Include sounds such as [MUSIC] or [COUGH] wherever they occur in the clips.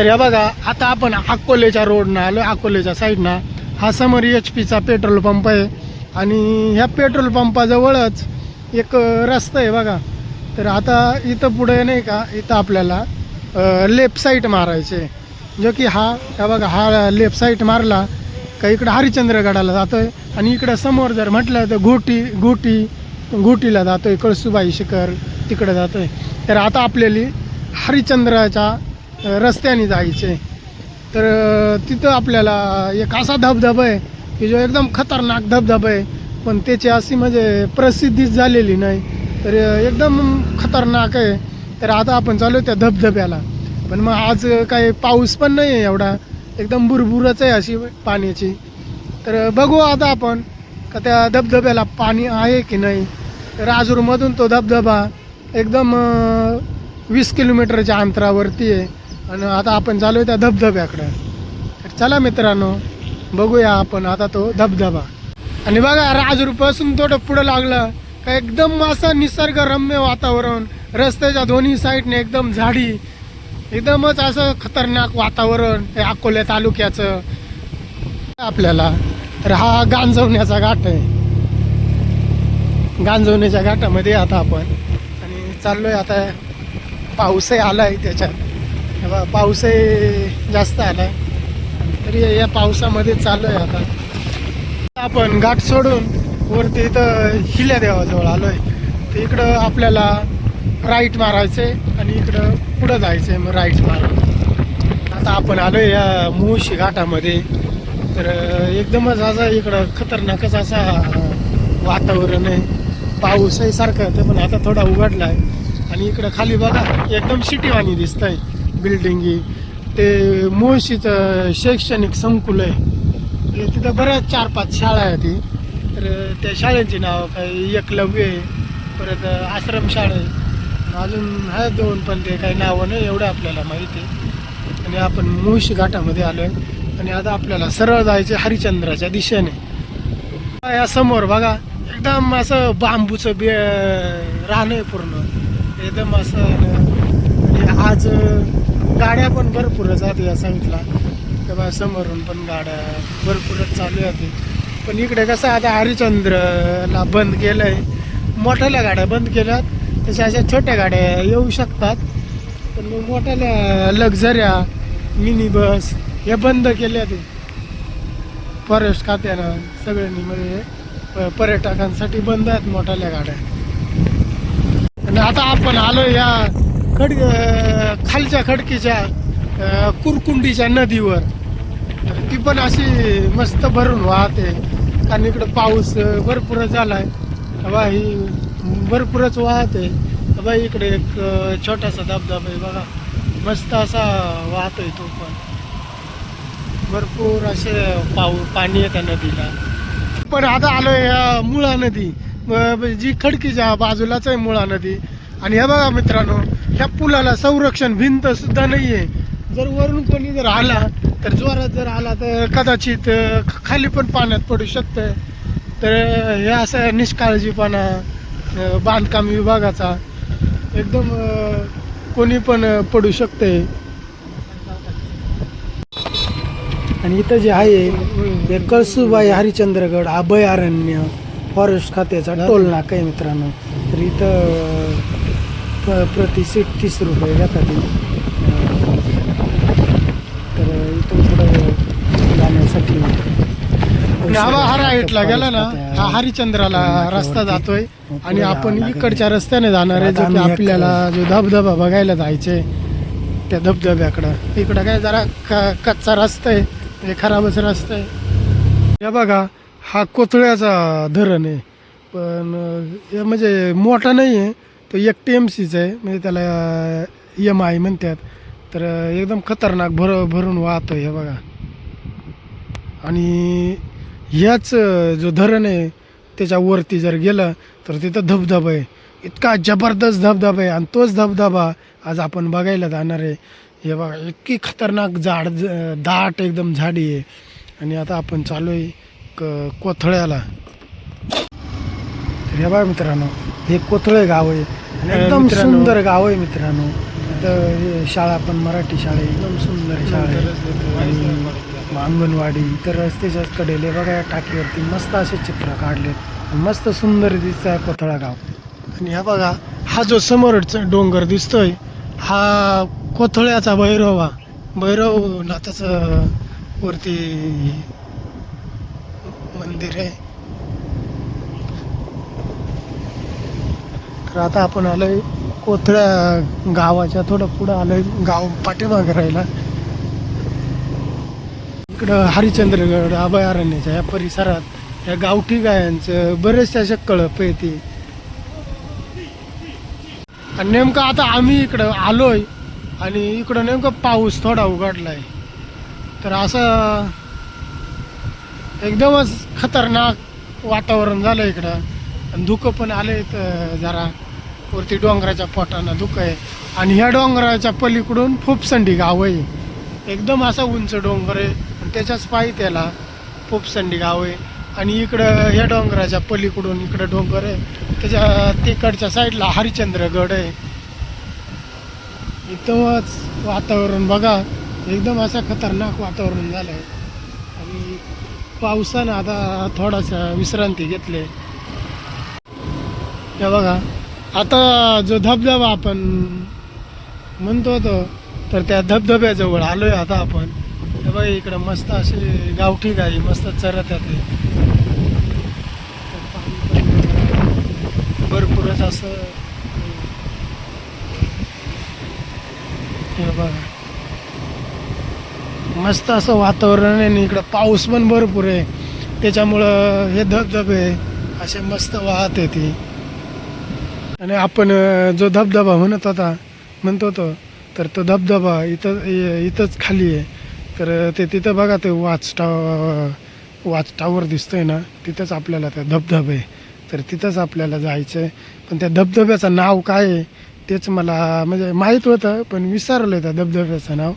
तर या बघा आता आपण अकोलेच्या रोडनं आलो अकोलेच्या साईडनं. हा समोर एच पीचा पेट्रोल पंप आहे आणि ह्या पेट्रोल पंपाजवळच एक रस्ता आहे बघा. तर आता इथं पुढे नाही का इथं आपल्याला लेफ्ट साईड मारायचे जो की हा हा बघा हा लेफ्ट साईड मारला का इकडं हरिश्चंद्रगडाला आहे आणि इकडं समोर जर म्हटलं तर घोटी घोटी घोटीला आहे कळसुबाई शिखर तिकडं जातो आहे तर आता आपल्याला हरिश्चंद्राच्या रस्त्याने जायचे. तर तिथं आपल्याला एक असा धबधबा आहे की जो एकदम खतरनाक धबधबा आहे. पण त्याची अशी म्हणजे प्रसिद्धीच झालेली नाही. तर एकदम खतरनाक आहे. तर आता आपण चालू त्या धबधब्याला. पण मग आज काही पाऊस पण नाही आहे एवढा. एकदम बुरबुरच आहे अशी पाण्याची. तर बघू आता आपण का त्या धबधब्याला पाणी आहे की नाही. राजूरमधून तो धबधबा एकदम वीस किलोमीटरच्या अंतरावरती आहे. आणि आता आपण चालू आहे त्या धबधब्याकडं. तर चला मित्रांनो बघूया आपण आता तो धबधबा. आणि बघा राजरूपासून थोडं पुढं लागलं का एकदम असं निसर्गरम्य वातावरण रस्त्याच्या दोन्ही साईडने एकदम झाडी एकदमच असं खतरनाक वातावरण हे अकोल्या तालुक्याचं. आपल्याला तर हा गांजवण्याचा घाट आहे. गांजवण्याच्या घाटामध्ये आता आपण आणि चाललोय आता. पाऊसही आलाय त्याच्यात. हे बघा, पाऊसही जास्त आलाय. तरी या पावसामध्ये चाललोय आता. आपण घाट सोडून वरती इथं हिल्या देवाजवळ आलोय. तर इकडं आपल्याला राईट मारायचे आणि इकडं पुढं जायचंय मग राईट मारून. आता आपण आलोय या मुळशी घाटामध्ये. तर एकदमच असा इकडं खतरनाकच असा वातावरण आहे. पाऊसही सारखं होतं पण आता थोडा उघडला आहे आणि इकडं खाली बघा एकदम सिटीवाणी दिसतंय. बिल्डिंगी ते मुळशीचं शैक्षणिक संकुल आहे. तिथं बऱ्याच चार पाच शाळा आहे ती तर त्या शाळेची नाव काही एकलव्य आहे परत आश्रमशाळा आहे. अजून आहे दोन पण ते काही नावं नाही एवढं आपल्याला माहिती आहे. आणि आपण मुळशी घाटामध्ये आलो आहे आणि आता आपल्याला सरळ जायचे हरिचंद्राच्या दिशेने. या समोर बघा एकदम असं बांबूचं बे राहणं आहे पूर्ण. एकदम असं आणि आज गाड्या पण भरपूर जाते या साईडला. तेव्हा समोरून पण गाड्या भरपूरच चालू जाते पण इकडे कसं आता हरिश्चंद्रला बंद केलं आहे मोठ्याल्या गाड्या बंद केल्यात. तशा अशा छोट्या गाड्या येऊ शकतात. पण मग मोठ्याल्या लक्झऱ्या मिनी बस हे बंद केल्या ते फॉरेस्ट खात्यानं सगळ्यांनी म्हणजे पर्यटकांसाठी बंद आहेत मोठ्याल्या गाड्या. आणि आता आपण आलो या खड खालच्या खडकीच्या कुरकुंडीच्या नदीवर. ती पण अशी मस्त भरून वाहते. कारण इकडं पाऊस अं, भरपूरच आहे बा ही भरपूरच वाहते. बा इकडे एक छोटासा धबधबा आहे बघा. मस्त असा वाहतोय तो पण. भरपूर असे पाऊ पाणी आहे त्या नदीला. पण आता आलोय मुळा नदी. जी खडकीच्या बाजूलाच आहे मुळा नदी. आणि हे बघा मित्रांनो ह्या पुलाला संरक्षण भिंत सुद्धा नाहीये. जर वरून कोणी जर आला तर जोरात जर आला तर कदाचित खाली पण पाण्यात पडू शकतं. तर हे असं निष्काळजीपणा बांधकाम विभागाचा. एकदम कोणी पण पडू शकते आणि इथं जे आहे हे कळसुबाई हरिचंद्रगड अभयारण्य फॉरेस्ट खात्याचा टोल नाका आहे मित्रांनो. तर इथं प- प्रति सीट तीस रुपये घेतात. तर इथून पुढं जाण्यासाठी हा हा राईटला गेला ना. हा हरिश्चंद्राला रस्ता जातोय आणि आपण इकडच्या रस्त्याने जाणार आहे जो की आपल्याला जो धबधबा बघायला जायचंय त्या धबधब्याकडं. इकडं काय जरा कच्चा रस्ता आहे म्हणजे खराबच रस्ता आहे. हे बघा हा कोथळ्याचा धरण आहे. पण हे म्हणजे मोठा नाही आहे तो एक टी एम सीचं आहे. म्हणजे त्याला एम आय म्हणतात. तर एकदम खतरनाक भर भरून वाहतो हे बघा. आणि ह्याच जो धरण आहे त्याच्यावरती जर गेलं तर तिथं धबधबा आहे. इतका जबरदस्त धबधबा आहे. आणि तोच धबधबा आज आपण बघायला जाणार आहे. हे बघा इतकी खतरनाक झाड दाट एकदम झाडी आहे. आणि आता आपण चालू आहे क कोथळ्याला. हे बघा मित्रांनो हे कोथळे गाव आहे. आणि एकदम मित्रांनो, सुंदर गाव आहे मित्रांनो. इथं हे शाळा पण मराठी शाळा एकदम सुंदर शाळा आहे. आणि अंगणवाडी तर रस्त्याच्याच कडेले बघा या टाकीवरती मस्त असे चित्र काढले आणि मस्त सुंदर दिसत आहे कोथळा गाव. आणि हा बघा हा जो समोरचा डोंगर दिसतोय हा कोथळ्याचा भैरव हा. भैरवनाथाचं वरती मंदिर आहे. तर आता आपण आलोय कोथळ्या गावाच्या थोडं पुढं आलोय गाव पाठीमागे राहिला इकडं हरिश्चंद्रगड अभयारण्याच्या या परिसरात या गावठी गायांचं बरेचसे अशा कळप येते आणि नेमकं आता आम्ही इकडं आलोय आणि इकडं नेमकं पाऊस थोडा उघडलाय. तर असं एकदमच खतरनाक वातावरण झालं इकडं. आणि धुकं पण आले जरा. वरती डोंगराच्या पोटानं दुख आहे. आणि ह्या डोंगराच्या पलीकडून फुपसंडी गाव आहे. एकदम असा उंच डोंगर आहे. आणि त्याच्याच पायी त्याला फुपसंडी गाव आहे. आणि इकडं ह्या डोंगराच्या पलीकडून इकडं डोंगर आहे. त्याच्या तिकडच्या साईडला हरिश्चंद्रगड आहे. एकदमच वातावरण बघा. एकदम असं खतरनाक वातावरण झालं आहे आणि पावसानं आता थोडासा विश्रांती घेतली हे बघा. आता जो धबधबा आपण म्हणतो होतो तर त्या धबधब्याजवळ आलोय आता आपण. हे बघा इकडं मस्त असे गावठी गाई मस्त चरत येते भरपूरच असं हे बघा. मस्त असं वातावरण आहे आणि इकडं पाऊस पण भरपूर आहे. त्याच्यामुळं हे धबधबे असे मस्त वाहत येते आणि आपण जो धबधबा म्हणत होता म्हणतो होतो तर तो धबधबा इथं इथंच खाली आहे. तर ते तिथं बघा ते वाच टाव वाच टावर दिसतोय ना तिथंच आपल्याला त्या धबधबे आहे. तर तिथंच आपल्याला जायचं आहे पण त्या धबधब्याचं नाव काय आहे तेच मला म्हणजे माहीत होतं पण विसरलं त्या धबधब्याचं नाव.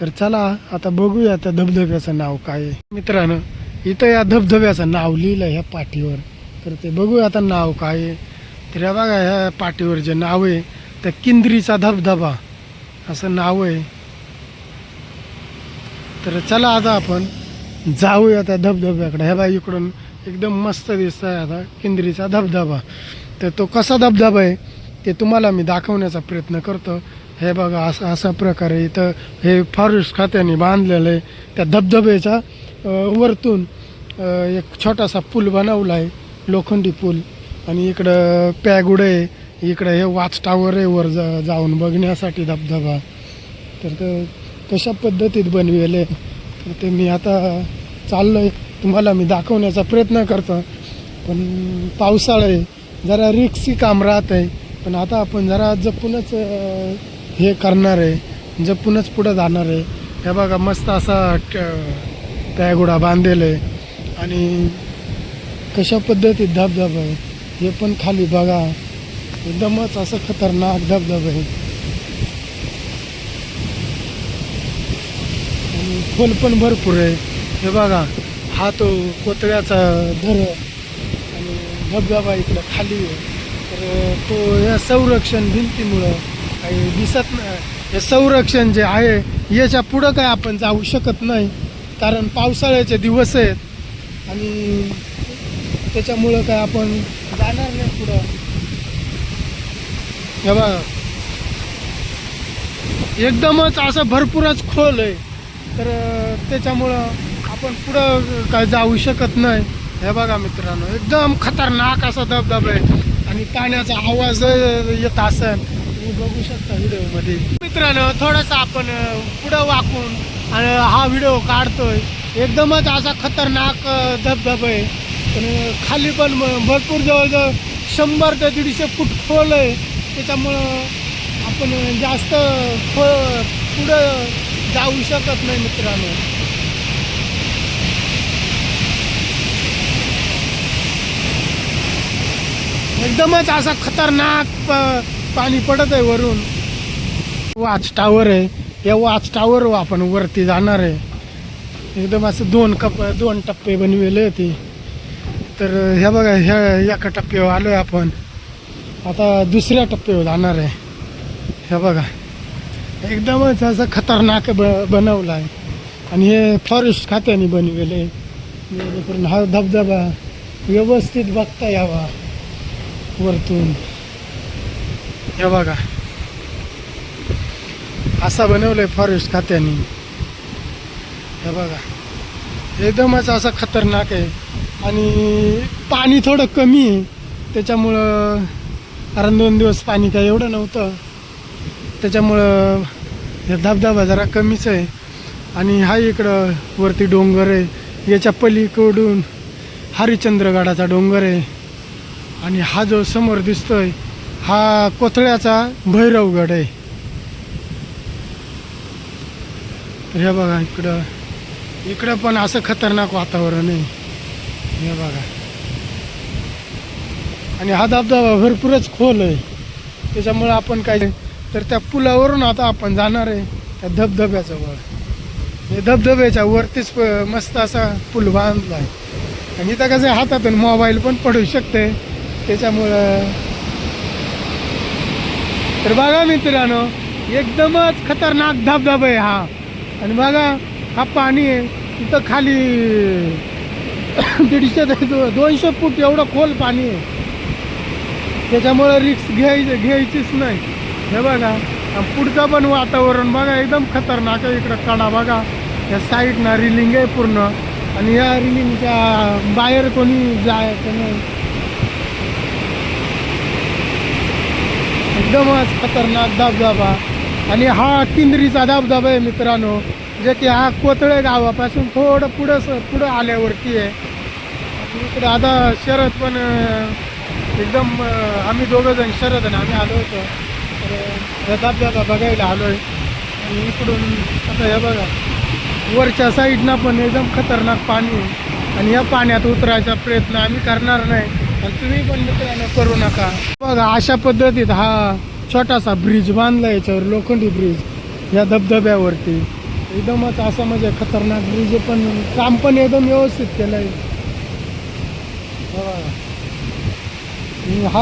तर चला आता बघूया त्या धबधब्याचं नाव काय आहे. मित्रांनो इथं या धबधब्याचं नाव लिहिलं ह्या पाठीवर. तर ते बघूया आता नाव काय आहे. तर या बघा ह्या पाठीवर जे नाव आहे त्या किंद्रीचा धबधबा असं नाव आहे. तर चला आता आपण जाऊया त्या धबधब्याकडे. ह्या बाई इकडून एकदम मस्त दिसत आहे आता किंद्रीचा धबधबा. तर तो कसा धबधबा आहे ते तुम्हाला मी दाखवण्याचा प्रयत्न करतो. हे बघा असं अशा प्रकारे इथं हे फॉरेस्ट खात्याने बांधलेलं आहे. त्या धबधब्याच्या वरतून एक छोटासा पूल बनवला आहे लोखंडी पूल. आणि इकडं पॅगुड आहे. इकडं हे वाच टावर आहे वर जा जाऊन बघण्यासाठी धबधबा. तर ते कशा पद्धतीत बनवेले तर ते मी आता चाललो आहे तुम्हाला मी दाखवण्याचा प्रयत्न करतो. पण पावसाळा आहे. जरा रिक्सी काम राहत आहे. पण आता आपण जरा जपूनच हे करणार आहे. जपूनच पुढं जाणार आहे. हे बघा मस्त असा पॅगुडा बांधलेला आहे. आणि कशा पद्धतीत धबधबा आहे. हे पण खाली बघा. एकदमच असं खतरनाक धबधबा आहे आणि खोल पण भरपूर आहे. हे बघा हा तो कोतळ्याचा धर आणि धबधबा इकडं खाली आहे. तर तो या संरक्षण भिंतीमुळं काही दिसत नाही. हे संरक्षण जे आहे याच्या पुढं काय आपण जाऊ शकत नाही. कारण पावसाळ्याचे दिवस आहेत. आणि त्याच्यामुळं काय आपण जाणार नाही पुढं. हे बघा. एकदमच असं भरपूरच खोल आहे. तर त्याच्यामुळं आपण पुढं काय जाऊ शकत नाही. हे बघा मित्रांनो एकदम खतरनाक असा धबधबा आहे. आणि पाण्याचा आवाज येत असेल तुम्ही बघू शकता व्हिडिओमध्ये. मित्रांनो थोडंसं आपण पुढं वाकून आणि हा व्हिडिओ काढतोय. एकदमच असा खतरनाक धबधबा आहे. पण खाली पण भरपूर जवळजवळ शंभर ते दीडशे फूट खोल आहे. त्याच्यामुळं आपण जास्त खो पुढं जाऊ शकत नाही मित्रांनो. एकदमच असा खतरनाक प- पाणी पडत आहे वरून. वाच टावर आहे. या वाच टावर आपण वरती जाणार आहे. एकदम असं दोन कप दोन टप्पे बनविले होते. तर ह्या बघा ह्या एका टप्प्यावर आलो आहे आपण. आता दुसऱ्या टप्प्यावर जाणार आहे. हे बघा. एकदमच असं खतरनाक ब बनवलं आहे आणि हे फॉरेस्ट खात्याने बनविले जेणेकरून हा धबधबा व्यवस्थित बघता यावा वरतून. हे बघा. असा बनवलं आहे फॉरेस्ट खात्याने. हे बघा. एकदमच असं खतरनाक आहे. आणि पाणी थोडं कमी आहे. त्याच्यामुळं कारण दोन दिवस पाणी काय एवढं नव्हतं. त्याच्यामुळं हे धबधबा जरा कमीच आहे. आणि हा इकडं वरती डोंगर आहे. याच्या पलीकडून हरिश्चंद्रगडाचा डोंगर आहे. आणि हा जो समोर दिसतोय हा कोथळ्याचा भैरवगड आहे. तर हे बघा इकडं. इकडं पण असं खतरनाक वातावरण आहे. हे बघा. आणि हा धबधबा भरपूरच खोल आहे. त्याच्यामुळं आपण काय तर त्या पुलावरून आता आपण जाणार आहे त्या धबधब्याच्यावर हे धबधब्याच्या वरतीच मस्त असा पूल बांधला आहे आणि इथं कसं आहे, हातातून मोबाईल पण पडू शकते. त्याच्यामुळं तर बघा मित्रांनो एकदमच खतरनाक धबधबा आहे हा. आणि बघा हा पाणी आहे इथं खाली. [COUGHS] दीडशे ते दोनशे फूट एवढं खोल पाणी आहे. त्याच्यामुळं रिक्स घ्यायची घ्यायचीच नाही. हे बघा. पुढचं पण वातावरण बघा एकदम खतरनाक आहे इकडं कडा बघा. या साईडनं रिलिंग आहे पूर्ण. आणि या रिलिंगच्या बाहेर कोणी जायचं नाही. एकदमच खतरनाक धबधबा. आणि हा तिंदरीचा धबधबा आहे मित्रांनो जे की हा कोथळे गावापासून थोडं पुढं स- पुढं आल्यावरती आहे. इकडे आता शरद पण एकदम आम्ही दोघं जण शरद आणि आम्ही आलो होतो. तर अं, हा धबधबा बघायला आलो आहे आणि इकडून आता हे बघा वरच्या साईडनं पण एकदम खतरनाक पाणी आहे. आणि या पाण्यात उतरायचा प्रयत्न आम्ही करणार नाही. आणि तुम्ही पण मित्रांनो करू नका. बघा अशा पद्धतीत हा छोटासा ब्रिज बांधला याच्यावर लोखंडी ब्रिज या धबधब्यावरती. एकदमच असं म्हणजे खतरनाक ब्रिज आहे पण काम पण एकदम व्यवस्थित केलं आहे हा.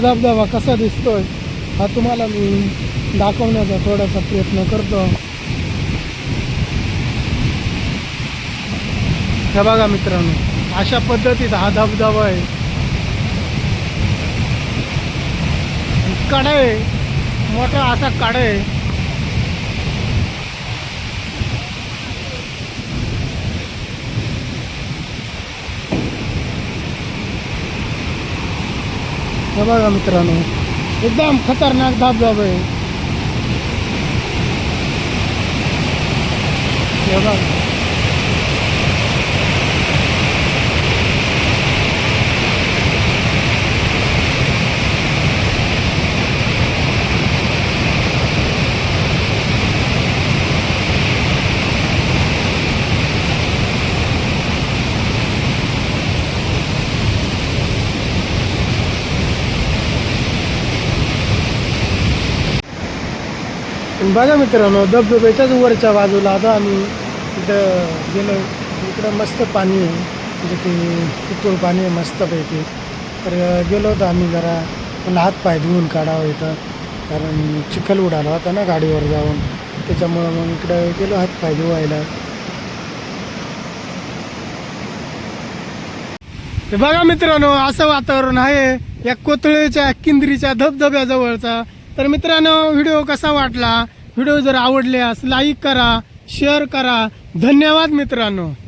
धबधबा कसा दिसतोय हा तुम्हाला मी दाखवण्याचा थोडासा प्रयत्न करतो. हे बघा मित्रांनो अशा पद्धतीत हा धबधबा आहे. आणि आहे मोठा असा कडा आहे हे बघा मित्रांनो एकदम खतरनाक धबधबा आहे. हे बघा. बघा मित्रांनो धबधब्याच्याच वरच्या बाजूला आता आम्ही इथं गेलो. इकडं मस्त पाणी आहे. म्हणजे की पितूळ पाणी आहे मस्तपैकी. तर गेलो होतो आम्ही जरा. पण हात पाय धुवून काढावं इथं. कारण चिखल उडाला होता ना गाडीवर जाऊन. त्याच्यामुळं मग इकडं गेलो हात पाय धुवायला. बघा मित्रांनो असं वातावरण आहे. या कोथळेच्या किंद्रीच्या धबधब्याजवळचा. तर मित्रांनो व्हिडिओ कसा वाटला? व्हिडिओ जर आवडल्यास लाईक करा शेअर करा. धन्यवाद मित्रांनो.